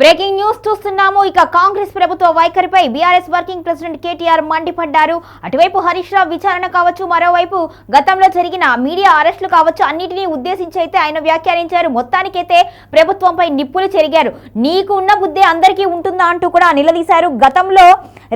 Breaking news చూస్తున్నాము. ఇక కాంగ్రెస్ ప్రభుత్వ వైఖరిపై బీఆర్ఎస్ వర్కింగ్ ప్రెసిడెంట్ కేటీఆర్ మండిపడ్డారు. అటువైపు హరీష్ రావు విచారణ కావచ్చు మరోవైపు గతంలో జరిగిన మీడియా అరెస్టులు కావచ్చు అన్నిటినీ ఉద్దేశించి అయితే ఆయన వ్యాఖ్యానించారు. మొత్తానికైతే ప్రభుత్వంపై నిప్పులు చెరిగారు. నీకు ఉన్న బుద్ధి అందరికీ ఉంటుందా అంటూ కూడా నిలదీశారు. గతంలో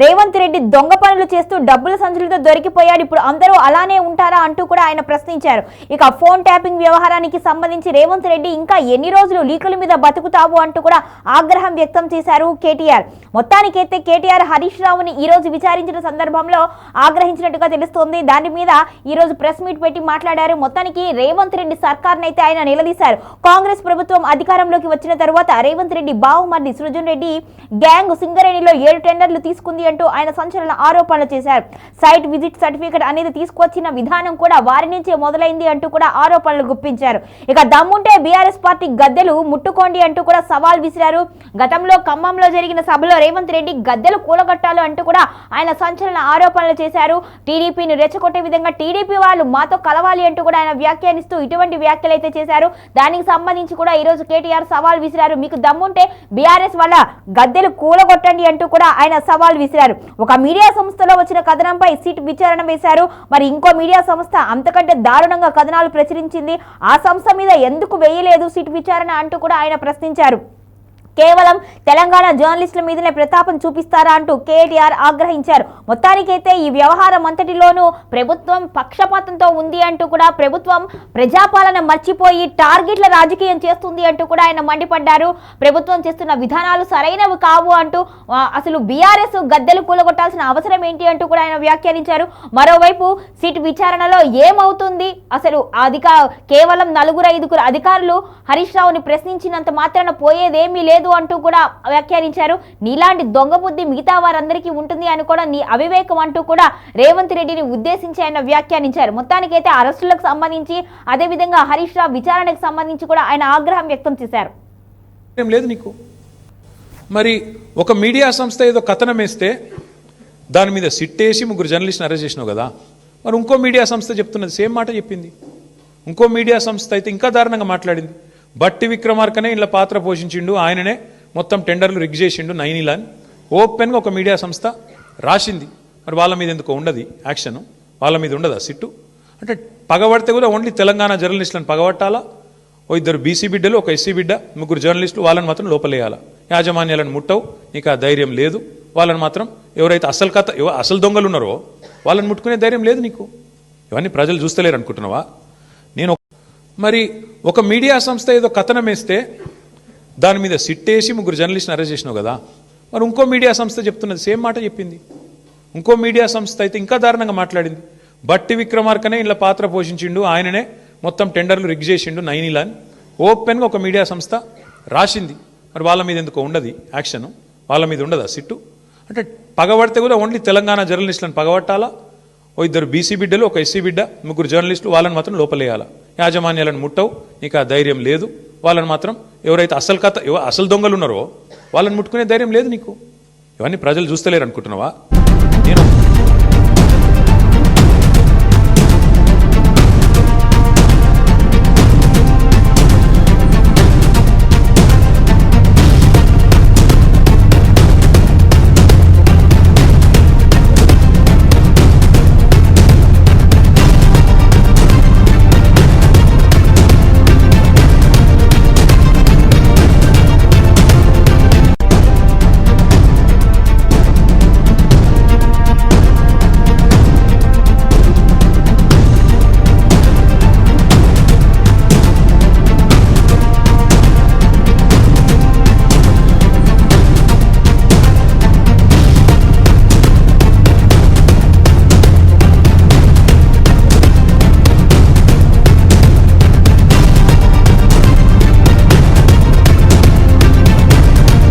రేవంత్ రెడ్డి దొంగ పనులు చేస్తూ డబ్బుల సంచులతో దొరికిపోయాడు. ఇప్పుడు అందరూ అలానే ఉంటారా అంటూ కూడా ఆయన ప్రశ్నించారు. ఇక ఫోన్ ట్యాపింగ్ వ్యవహారానికి సంబంధించి రేవంత్ రెడ్డి ఇంకా ఎన్ని రోజులు లీకుల మీద బతుకుతావు అంటూ కూడా ఆగ్రహం ఆగ్రహం వ్యక్తం చేశారు కేటీఆర్. మొత్తానికైతే కేటీఆర్ హరీష్ రావుని ఈ రోజు విచారించిన సందర్భంలో ఆగ్రహించినట్టుగా తెలుస్తోంది. దాని మీద ఈ రోజు ప్రెస్ మీట్ పెట్టి మాట్లాడారు. మొత్తానికి రేవంత్ రెడ్డి సర్కార్ నైతే ఆయన నిలదీశారు. కాంగ్రెస్ ప్రభుత్వం అధికారంలోకి వచ్చిన తర్వాత రేవంత్ రెడ్డి బావుమర్ది సృజన్ రెడ్డి గ్యాంగ్ సింగరేణిలో ఏడు టెండర్లు తీసుకుంది అంటూ ఆయన సంచలన ఆరోపణలు చేశారు. సైట్ విజిట్ సర్టిఫికెట్ అనేది తీసుకొచ్చిన విధానం కూడా వారి నుంచే మొదలైంది అంటూ కూడా ఆరోపణలు గుప్పించారు. ఇక దమ్ముంటే బీఆర్ఎస్ పార్టీ గద్దెలు ముట్టుకోండి అంటూ కూడా సవాల్ విసిరారు. గతంలో ఖమ్మంలో జరిగిన సభలో రేవంత్ రెడ్డి గద్దెలు కూలగట్టాలు అంటూ కూడా ఆయన సంచలన ఆరోపణలు చేశారు. టీడీపీని రెచ్చగొట్టే విధంగా టీడీపీ వాళ్ళు మాతో కలవాలి అంటూ కూడా ఆయన వ్యాఖ్యానిస్తూ ఇటువంటి వ్యాఖ్యలు అయితే చేశారు. దానికి సంబంధించి కూడా ఈరోజు కేటీఆర్ సవాల్ విసిరారు. మీకు దమ్ముంటే బీఆర్ఎస్ వల్ల గద్దెలు కూలగొట్టండి అంటూ కూడా ఆయన సవాల్ విసిరారు. ఒక మీడియా సంస్థలో వచ్చిన కథనంపై సిట్ విచారణ వేశారు. మరి ఇంకో మీడియా సంస్థ అంతకంటే దారుణంగా కథనాలు ప్రచురించింది. ఆ సంస్థ మీద ఎందుకు వేయలేదు సిట్ విచారణ అంటూ కూడా ఆయన ప్రశ్నించారు. కేవలం తెలంగాణ జర్నలిస్టుల మీదనే ప్రతాపం చూపిస్తారా అంటూ కేటీఆర్ ఆగ్రహించారు. మొత్తానికైతే ఈ వ్యవహారం అంతటిలోనూ ప్రభుత్వం పక్షపాతంతో ఉంది అంటూ కూడా ప్రభుత్వం ప్రజాపాలన మర్చిపోయి టార్గెట్ల రాజకీయం చేస్తుంది అంటూ కూడా ఆయన మండిపడ్డారు. ప్రభుత్వం చేస్తున్న విధానాలు సరైనవి కావు అంటూ అసలు బీఆర్ఎస్ గద్దెలు కూలగొట్టాల్సిన అవసరం ఏంటి అంటూ కూడా ఆయన వ్యాఖ్యానించారు. మరోవైపు సిట్ విచారణలో ఏమవుతుంది? అసలు అధిక కేవలం నలుగురు ఐదుగురు అధికారులు హరీష్ రావుని ప్రశ్నించినంత మాత్రాన పోయేదేమీ లేదు. అంటూ కూడా వ్యాఖ్యానించారు. నీలాంటి దొంగ బుద్ధి మిగతా వారందరికీ ఉంటుంది అని కూడా నీ అవివేకం అంటూ కూడా రేవంత్ రెడ్డిని ఉద్దేశించి ఆయన వ్యాఖ్యానించారు. మొత్తానికైతే అరెస్టులకు సంబంధించి అదేవిధంగా హరీష్ రావు విచారణకు సంబంధించి కూడా ఆయన ఆగ్రహం వ్యక్తం చేశారు. ఏం లేదు నీకు? మరి ఒక మీడియా సంస్థ ఏదో కథనం వేస్తే దాని మీద సిట్టేసి ముగ్గురు జర్నలిస్ట్ని అరెస్ట్ చేసినావు కదా. మరి ఇంకో మీడియా సంస్థ చెప్తున్నది సేమ్ మాట చెప్పింది. ఇంకో మీడియా సంస్థ అయితే ఇంకా దారుణంగా మాట్లాడింది. బట్టి విక్రమార్కనే ఇలా పాత్ర పోషించిండు. ఆయననే మొత్తం టెండర్లు రిగ్ చేసిండు నైన్ ఇలాన్ ఓపెన్గా ఒక మీడియా సంస్థ రాసింది. మరి వాళ్ళ మీద ఎందుకో ఉండదు యాక్షన్? వాళ్ళ మీద ఉండదా సిట్టు? అంటే పగబడితే కూడా ఓన్లీ తెలంగాణ జర్నలిస్టులను పగబట్టాలా? ఓ ఇద్దరు బీసీ బిడ్డలు ఒక ఎస్సీ బిడ్డ ముగ్గురు జర్నలిస్టులు వాళ్ళని మాత్రం లోపలేయాల? యాజమాన్యాలను ముట్టవు. నీకు ఆ ధైర్యం లేదు. వాళ్ళని మాత్రం ఎవరైతే అసలు కథ అసలు దొంగలు ఉన్నారో వాళ్ళని ముట్టుకునే ధైర్యం లేదు నీకు. ఇవన్నీ ప్రజలు చూస్తలేరు అనుకుంటున్నావా? మరి ఒక మీడియా సంస్థ ఏదో కథనం వేస్తే దాని మీద సిట్టేసి ముగ్గురు జర్నలిస్ట్ని అరెస్ట్ చేసినావు కదా. మరి ఇంకో మీడియా సంస్థ చెప్తున్నది సేమ్ మాట చెప్పింది. ఇంకో మీడియా సంస్థ అయితే ఇంకా దారుణంగా మాట్లాడింది. బట్టి విక్రమార్కనే ఇలా పాత్ర పోషించిండు ఆయననే మొత్తం టెండర్లు రిగ్ చేసిండు నైనిలా అని ఓపెన్గా ఒక మీడియా సంస్థ రాసింది. మరి వాళ్ళ మీద ఎందుకో ఉండదు యాక్షన్? వాళ్ళ మీద ఉండదా సిట్టు? అంటే పగబడితే కూడా ఓన్లీ తెలంగాణ జర్నలిస్టులను పగబట్టాలా? ఓ ఇద్దరు బీసీ బిడ్డలు ఒక ఎస్సీ బిడ్డ ముగ్గురు జర్నలిస్టులు వాళ్ళని మాత్రం లోపలేయాలా? యాజమాన్యాలను ముట్టవు నీకు ఆ ధైర్యం లేదు. వాళ్ళని మాత్రం ఎవరైతే అసలు కథ అసలు దొంగలు ఉన్నారో వాళ్ళని ముట్టుకునే ధైర్యం లేదు నీకు. ఇవన్నీ ప్రజలు చూస్తలేరు అనుకుంటున్నావా నేను